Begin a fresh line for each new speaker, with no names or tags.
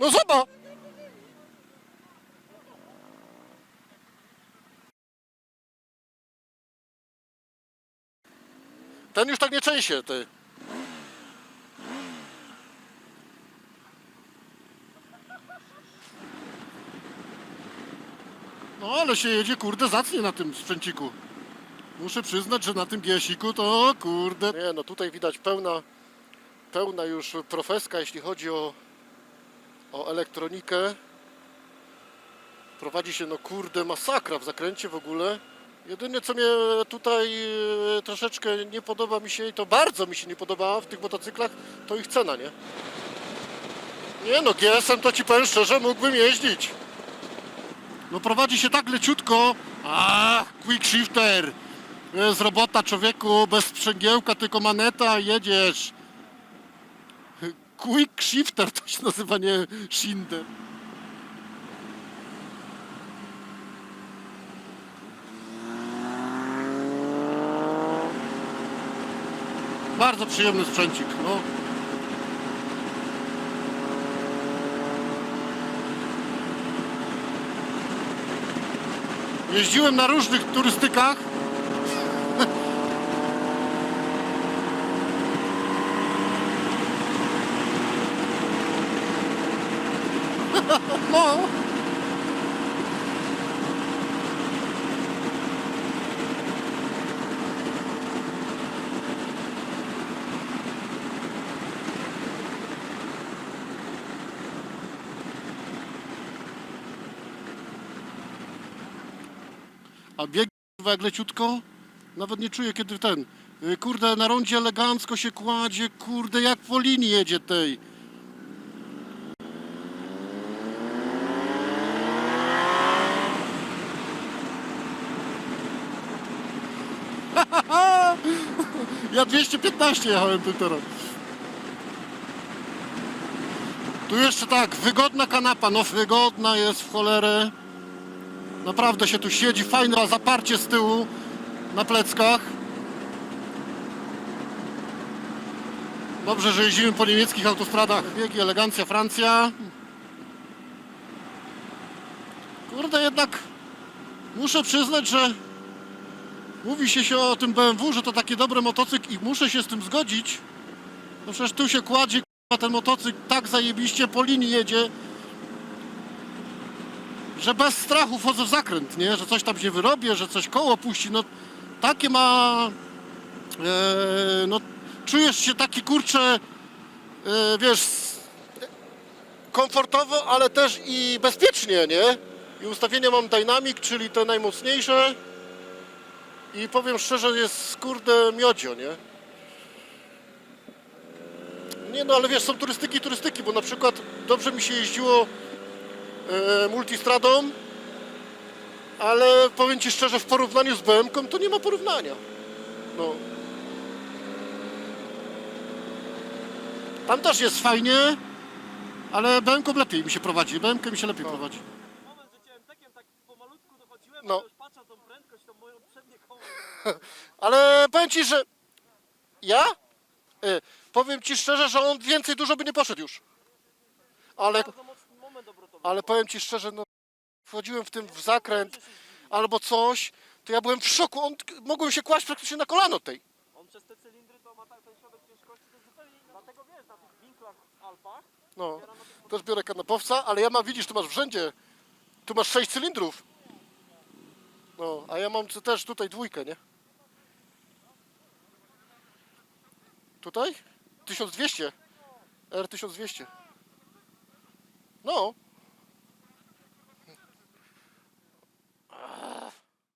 No zobacz! Ten już tak nie trzęsie, ty. No ale się jedzie, kurde, zacnie na tym sprzęciku. Muszę przyznać, że na tym giesiku to kurde. Nie no, tutaj widać pełna, pełna już profeska, jeśli chodzi o, o elektronikę. Prowadzi się no kurde masakra w zakręcie w ogóle. Jedyne co mnie tutaj e, troszeczkę nie podoba mi się i to bardzo mi się nie podoba w tych motocyklach, to ich cena, nie? Nie no, GS-em to ci powiem szczerze, mógłbym jeździć. No prowadzi się tak leciutko. A, quick shifter. Jest robota człowieku, bez sprzęgiełka, tylko maneta, jedziesz. Quick shifter to się nazywa, nie shinder. Bardzo przyjemny sprzęcik, no. Jeździłem na różnych turystykach. No. A bieg jak leciutko, nawet nie czuję kiedy ten. y, Kurde, na rondzie elegancko się kładzie, kurde, jak po linii jedzie tej. Ja 215 jechałem tym teraz. Tu jeszcze tak, wygodna kanapa, no wygodna jest w cholerę. Naprawdę się tu siedzi, fajne zaparcie z tyłu na pleckach. Dobrze, że jeździmy po niemieckich autostradach. Biegi, elegancja, Francja. Kurde, jednak muszę przyznać, że mówi się, się o tym BMW, że to taki dobry motocykl i muszę się z tym zgodzić. No przecież tu się kładzie ten motocykl tak zajebiście po linii jedzie, że bez strachu wchodzę w zakręt, nie? Że coś tam się wyrobię, że coś koło puści, no takie ma... E, no czujesz się taki kurczę, e, wiesz, komfortowo, ale też i bezpiecznie, nie? I ustawienia mam Dynamic, czyli te najmocniejsze i powiem szczerze, jest kurde miodzio, nie? Nie no, ale wiesz, są turystyki i turystyki, bo na przykład dobrze mi się jeździło e, multistradą, ale powiem Ci szczerze, w porównaniu z BM-ką to nie ma porównania. No. Tam też jest fajnie, ale BM-ką lepiej mi się prowadzi, BM-ką mi się lepiej prowadzi.
moment, że cię MTK-iem tak pomalutku dochodziłem,
No.
no. już
Ale powiem Ci, że ja? E, powiem Ci szczerze, że on więcej dużo by nie poszedł już. Ale. Ale powiem Ci szczerze, no wchodziłem w tym w zakręt albo coś, to ja byłem w szoku. On, mogłem się kłaść praktycznie na kolano tej.
On przez te cylindry to ma tak ten środek ciężkości, to jest zupełnie inny. Dlatego wiesz, na tych winklach Alpach,
No, też biorę kanapowca, ale ja mam, widzisz, tu masz w rzędzie, tu masz 6 cylindrów. No, a ja mam też tutaj dwójkę, nie? Tutaj? 1200. R1200. No,